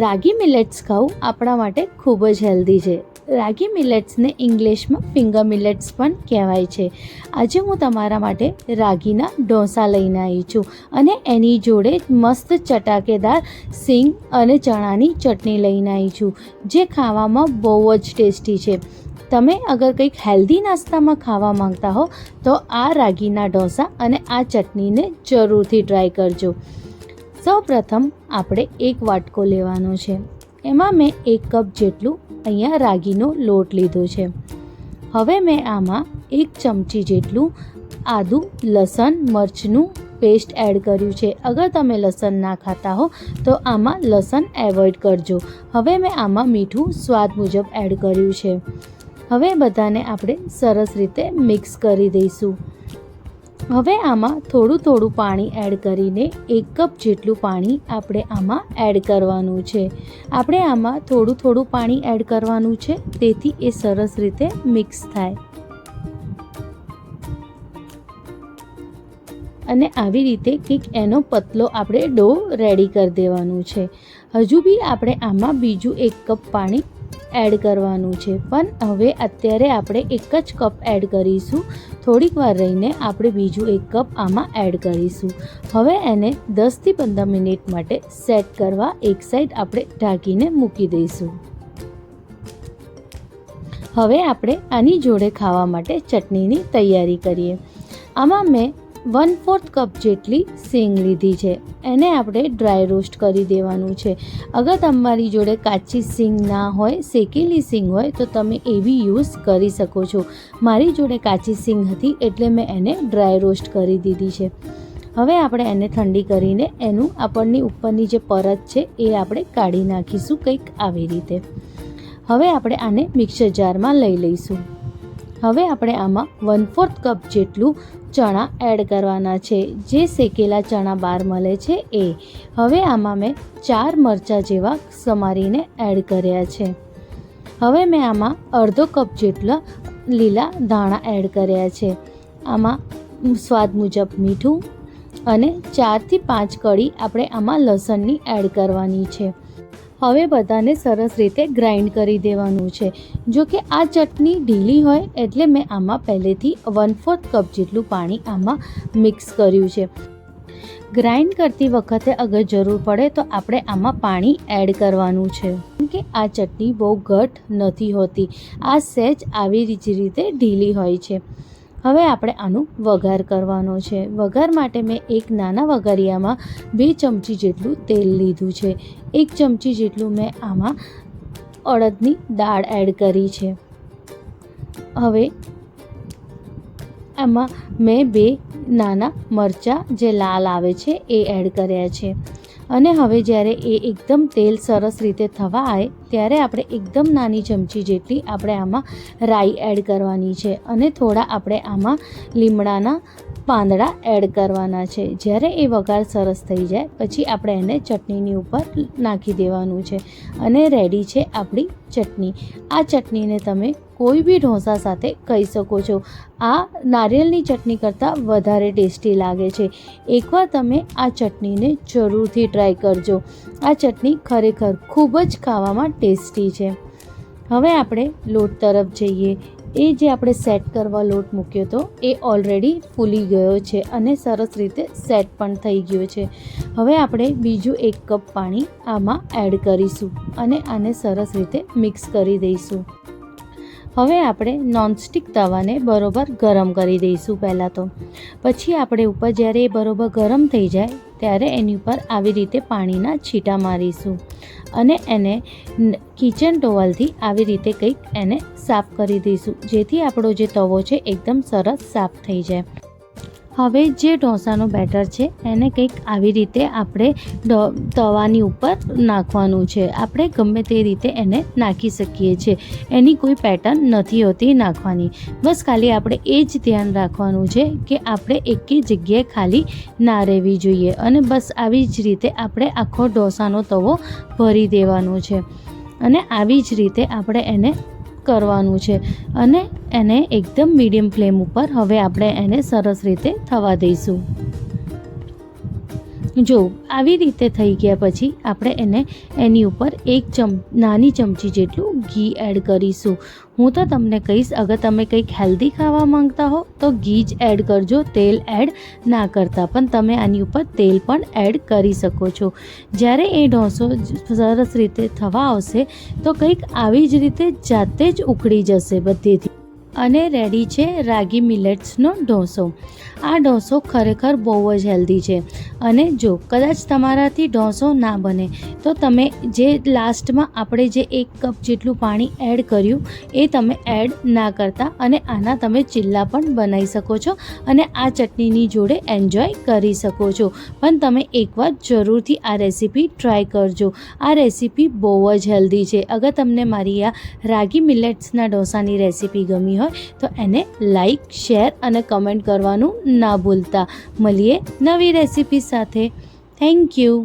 રાગી millets ખાવું આપણા માટે ખૂબ જ હેલ્ધી છે. રાગી મિલેટ્સને ઇંગ્લિશમાં ફિંગર મિલેટ્સ પણ કહેવાય છે. આજે હું તમારા માટે રાગીના ઢોસા લઈને આવી છું અને એની જોડે મસ્ત ચટાકેદાર સિંગ અને ચણાની ચટણી લઈને આવી છું, જે ખાવામાં બહુ જ ટેસ્ટી છે. તમે અગર કંઈક હેલ્ધી નાસ્તામાં ખાવા માંગતા હો, તો આ રાગીના ઢોસા અને આ ચટણીને જરૂરથી ટ્રાય કરજો. સૌપ્રથમ આપણે એક વાટકો લેવાનો છે. એમાં મેં એક કપ જેટલું અહીંયા રાગીનો લોટ લીધો છે. હવે મેં આમાં એક ચમચી જેટલું આદું, લસણ, મરચનું પેસ્ટ એડ કર્યું છે. અગર તમે લસણ ના ખાતા હો, તો આમાં લસણ એવોઇડ કરજો. હવે મેં આમાં મીઠું સ્વાદ મુજબ એડ કર્યું છે. હવે બધાને આપણે સરસ રીતે મિક્સ કરી દઈશું. હવે આમાં થોડું થોડું પાણી એડ કરીને એક કપ જેટલું પાણી આપણે આમાં એડ કરવાનું છે. આપણે આમાં થોડું થોડું પાણી એડ કરવાનું છે, તેથી એ સરસ રીતે મિક્સ થાય. અને આવી રીતે કંઈક એનો પતલો આપણે ડો રેડી કરી દેવાનું છે. હજુ બી આપણે આમાં બીજું એક કપ પાણી એડ કરવાનું છે. પણ હવે અત્યારે આપણે એક જ કપ એડ કરીશું. થોડીક વાર રહીને આપણે બીજું એક કપ આમાં એડ કરીશું. હવે એને દસથી પંદર મિનિટ માટે સેટ કરવા એક સાઈડ આપણે ઢાંકીને મૂકી દઈશું. હવે આપણે આની જોડે ખાવા માટે ચટણીની તૈયારી કરીએ. આમાં મેં વન ફોર્થ કપ જેટલી સિંગ લીધી છે. એને આપણે ડ્રાય રોસ્ટ કરી દેવાનું છે. અગર તમારી જોડે કાચી સિંગ ના હોય, શેકેલી સિંગ હોય, તો તમે એવી યુઝ કરી શકો છો. મારી જોડે કાચી સિંગ હતી એટલે મેં એને ડ્રાય રોસ્ટ કરી દીધી છે. હવે આપણે એને ઠંડી કરીને એનું આપણની ઉપરની જે પરત છે, એ આપણે કાઢી નાખીશું કંઈક આવી રીતે. હવે આપણે આને મિક્સર જારમાં લઈ લઈશું. હવે આપણે આમાં વન ફોર્થ કપ જેટલું ચણા એડ કરવાના છે. જે શેકેલા ચણા બહાર મળે છે એ. હવે આમાં મેં ચાર મરચાં જેવા સમારીને એડ કર્યા છે. હવે મેં આમાં અડધો કપ જેટલા લીલા ધાણા એડ કર્યા છે. આમાં સ્વાદ મુજબ મીઠું અને ચારથી પાંચ કળી આપણે આમાં લસણની એડ કરવાની છે. હવે બધાને સરસ રીતે ગ્રાઇન્ડ કરી દેવાનું છે. જો કે આ ચટણી ઢીલી હોય એટલે મેં આમાં પહેલેથી વન ફોર્થ કપ જેટલું પાણી આમાં મિક્સ કર્યું છે. ગ્રાઇન્ડ કરતી વખતે અગર જરૂર પડે તો આપણે આમાં પાણી એડ કરવાનું છે. કે આ ચટણી બહુ ઘટ નથી હોતી. આ સહેજ આવી જ રીતે ઢીલી હોય છે. હવે આપણે આનું વઘાર કરવાનો છે. વઘાર માટે મેં એક નાના વઘારિયામાં બે ચમચી જેટલું તેલ લીધું છે. એક ચમચી જેટલું મેં આમાં અડદની દાળ એડ કરી છે. હવે આમાં મેં બે નાના મરચાં જે લાલ આવે છે એ એડ કર્યા છે. અને હવે જ્યારે એ એકદમ તેલ સરસ રીતે થવા આવે ત્યારે આપણે એકદમ નાની ચમચી જેટલી આપણે આમાં રાઈ એડ કરવાની છે. અને થોડા આપણે આમાં લીમડાના પાંદડા એડ કરવાના છે. જ્યારે એ વઘાર સરસ થઈ જાય, પછી આપણે એને ચટણીની ઉપર નાખી દેવાનું છે અને રેડી છે આપણી ચટણી. આ ચટણીને તમે કોઈ બી ઢોસા સાથે કહી શકો છો. આ નારિયેળની ચટણી કરતાં વધારે ટેસ્ટી લાગે છે. એકવાર તમે આ ચટણીને જરૂરથી ટ્રાય કરજો. આ ચટણી ખરેખર ખૂબ જ ખાવામાં ટેસ્ટી છે. હવે આપણે લોટ તરફ જઈએ. એ જે આપણે સેટ કરવા લોટ મૂક્યો હતો એ ઓલરેડી ફૂલી ગયો છે અને સરસ રીતે સેટ પણ થઈ ગયો છે. હવે આપણે બીજું એક કપ પાણી આમાં એડ કરીશું અને આને સરસ રીતે મિક્સ કરી દઈશું. હવે આપણે નોનસ્ટિક તવાને બરોબર ગરમ કરી દઈશું પહેલાં તો. પછી આપણે ઉપર જ્યારે એ બરોબર ગરમ થઈ જાય, ત્યારે એની ઉપર આવી રીતે પાણીના છીટા મારીશું. અને એને કિચન ટોવલથી આવી રીતે કંઈક એને સાફ કરી દઈશું. જેથી આપણો જે તવો છે, એકદમ સરસ સાફ થઈ જાય. હવે જે ઢોસાનું બેટર છે, એને કંઈક આવી રીતે આપણે તવાની ઉપર નાખવાનું છે. આપણે ગમે તે રીતે એને નાખી શકીએ છીએ. એની કોઈ પેટર્ન નથી હોતી નાખવાની. બસ ખાલી આપણે એ જ ધ્યાન રાખવાનું છે કે આપણે એકે જગ્યાએ ખાલી ના રહેવી જોઈએ અને બસ આવી જ રીતે આપણે આખો ઢોસાનો તવો ભરી દેવાનો છે. અને આવી જ રીતે આપણે એને કરવાનું છે. અને એને એકદમ મીડિયમ ફ્લેમ ઉપર હવે આપણે એને સરસ રીતે થવા દઈશું. જો આવી રીતે થઈ ગયા પછી આપણે એને એની ઉપર એક ચમ, નાની ચમચી જેટલું ઘી એડ કરીશું. હું તો તમને કહીશ, અગર તમે કંઈક હેલ્ધી ખાવા માંગતા હો, તો ઘી જ એડ કરજો, તેલ એડ ના કરતા. પણ તમે આની ઉપર તેલ પણ એડ કરી શકો છો. જ્યારે એ ઢોસો સરસ રીતે થવા આવશે, તો કંઈક આવી જ રીતે જાતે જ ઉકળી જશે બધેથી. અને રેડી છે રાગી મિલેટ્સનો ઢોસો. આ ઢોસો ખરેખર બહુ જ હેલ્ધી છે. અને જો કદાચ તમારાથી ઢોસો ના બને, તો તમે જે લાસ્ટમાં આપણે જે એક કપ જેટલું પાણી એડ કર્યું, એ તમે એડ ના કરતા અને આના તમે ચિલ્લા પણ બનાવી શકો છો અને આ ચટણીની જોડે એન્જોય કરી શકો છો. પણ તમે એકવાર જરૂરથી આ રેસીપી ટ્રાય કરજો. આ રેસીપી બહુ જ હેલ્ધી છે. અગર તમને મારી આ રાગી મિલેટ્સના ઢોસાની રેસીપી ગમી હોય, તો એને લાઈક, શેર અને કમેન્ટ કરવાનું ના ભૂલતા. મળીએ નવી રેસીપી સાથે થેન્ક યુ